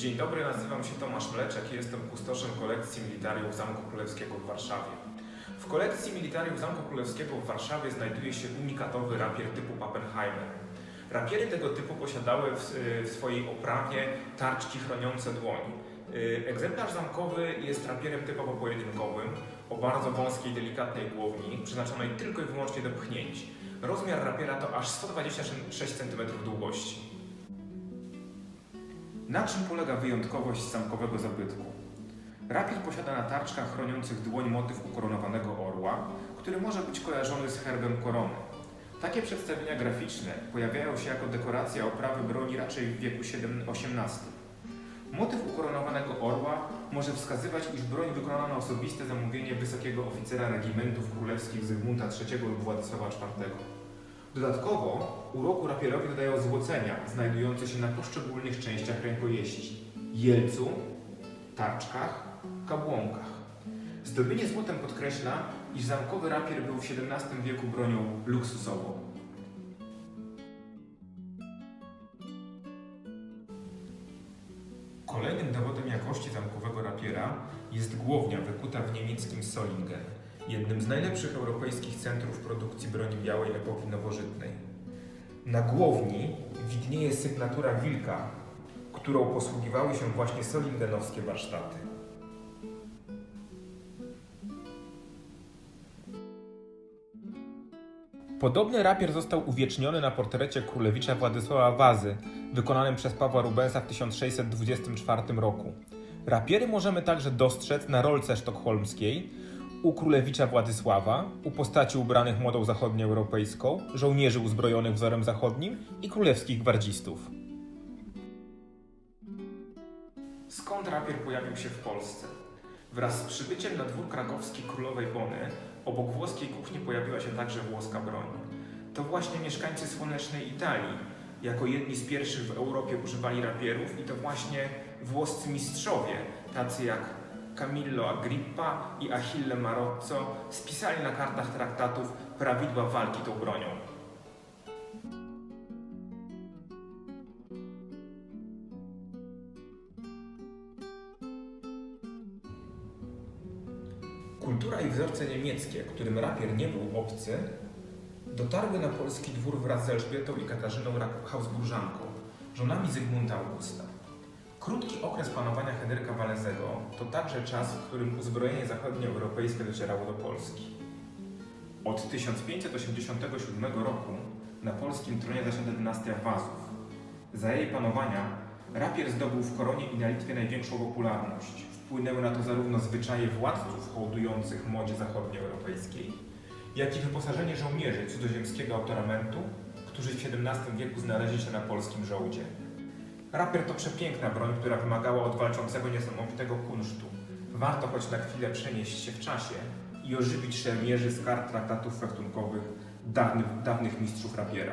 Dzień dobry, nazywam się Tomasz Mleczek i jestem kustoszem kolekcji Militariów Zamku Królewskiego w Warszawie. W kolekcji Militariów Zamku Królewskiego w Warszawie znajduje się unikatowy rapier typu Pappenheimer. Rapiery tego typu posiadały w, w swojej oprawie tarczki chroniące dłoń. Y, Egzemplarz zamkowy jest rapierem typowo pojedynkowym o bardzo wąskiej, delikatnej głowni, przeznaczonej tylko i wyłącznie do pchnięć. Rozmiar rapiera to aż 126 cm długości. Na czym polega wyjątkowość zamkowego zabytku? Rapier posiada na tarczkach chroniących dłoń motyw ukoronowanego orła, który może być kojarzony z herbem korony. Takie przedstawienia graficzne pojawiają się jako dekoracja oprawy broni raczej w wieku XVII. Motyw ukoronowanego orła może wskazywać, iż broń wykonana na osobiste zamówienie wysokiego oficera regimentów królewskich Zygmunta III lub Władysława IV. Dodatkowo uroku rapierowi dodają złocenia znajdujące się na poszczególnych częściach rękojeści jelcu, tarczkach, kabłąkach. Zdobienie złotem podkreśla, iż zamkowy rapier był w XVII wieku bronią luksusową. Kolejnym dowodem jakości zamkowego rapiera jest głownia wykuta w niemieckim Solingen, jednym z najlepszych europejskich centrów produkcji broni białej epoki nowożytnej. Na głowni widnieje sygnatura wilka, którą posługiwały się właśnie solingenowskie warsztaty. Podobny rapier został uwieczniony na portrecie królewicza Władysława Wazy, wykonanym przez Pawła Rubensa w 1624 roku. Rapiery możemy także dostrzec na rolce sztokholmskiej, u królewicza Władysława, u postaci ubranych modą zachodnioeuropejską, żołnierzy uzbrojonych wzorem zachodnim i królewskich gwardzistów. Skąd rapier pojawił się w Polsce? Wraz z przybyciem na dwór krakowski królowej Bony obok włoskiej kuchni pojawiła się także włoska broń. To właśnie mieszkańcy słonecznej Italii jako jedni z pierwszych w Europie używali rapierów i to właśnie włoscy mistrzowie, tacy jak Camillo Agrippa i Achille Marozzo, spisali na kartach traktatów prawidła walki tą bronią. Kultura i wzorce niemieckie, którym rapier nie był obcy, dotarły na polski dwór wraz z Elżbietą i Katarzyną Habsburżanką, żonami Zygmunta Augusta. Krótki okres panowania Henryka Walezego to także czas, w którym uzbrojenie zachodnioeuropejskie docierało do Polski. Od 1587 roku na polskim tronie zasiada dynastia Wazów. Za jej panowania rapier zdobył w koronie i na Litwie największą popularność. Wpłynęły na to zarówno zwyczaje władców hołdujących modzie zachodnioeuropejskiej, jak i wyposażenie żołnierzy cudzoziemskiego autoramentu, którzy w XVII wieku znaleźli się na polskim żołdzie. Rapier to przepiękna broń, która wymagała od walczącego niesamowitego kunsztu. Warto choć na chwilę przenieść się w czasie i ożywić szermierzy z kart traktatów fechtunkowych dawnych, dawnych mistrzów rapiera.